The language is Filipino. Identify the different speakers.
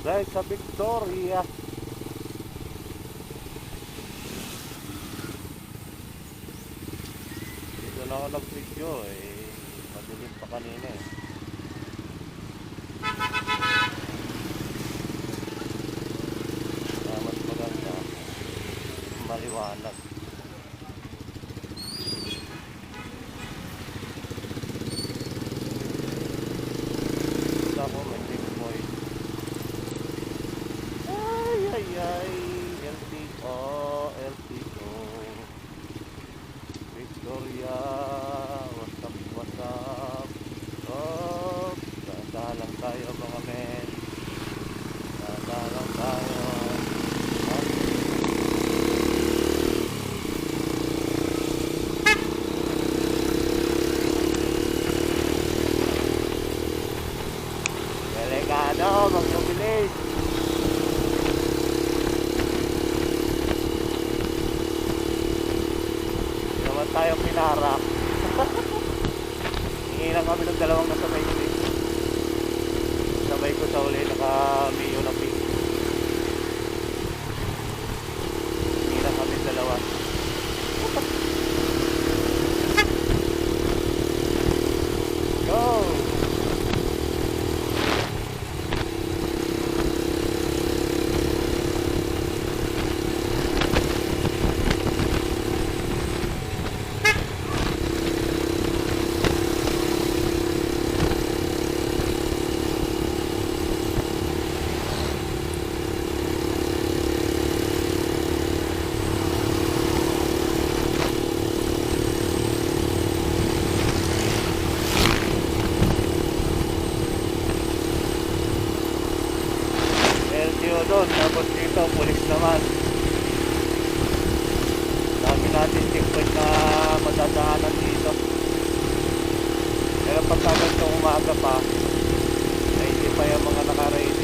Speaker 1: guys sa Victoria. Dito na ako nag-video eh. Madilim pa kanina eh. Kaya mas maganda. Maliwanag. Gusto ko may big boy. Ay, ay, ay. LTO, LTO. Victoria. What's up, what's up? Oh, dahan lang tayo mga men. Dahan lang tayo. Oh. Delikado, magpabilis. Hindi naman tayo pinarap. Hingi lang kami ng dalawang nasabay ko dito. Sabay ko sa uli, naka-mayo na pink. Doon, tapos dito, pulis naman. Dami natin checkpoint na madadaanan dito. Pero pagka ganito umaga pa, ay hindi pa yung mga naka-ready.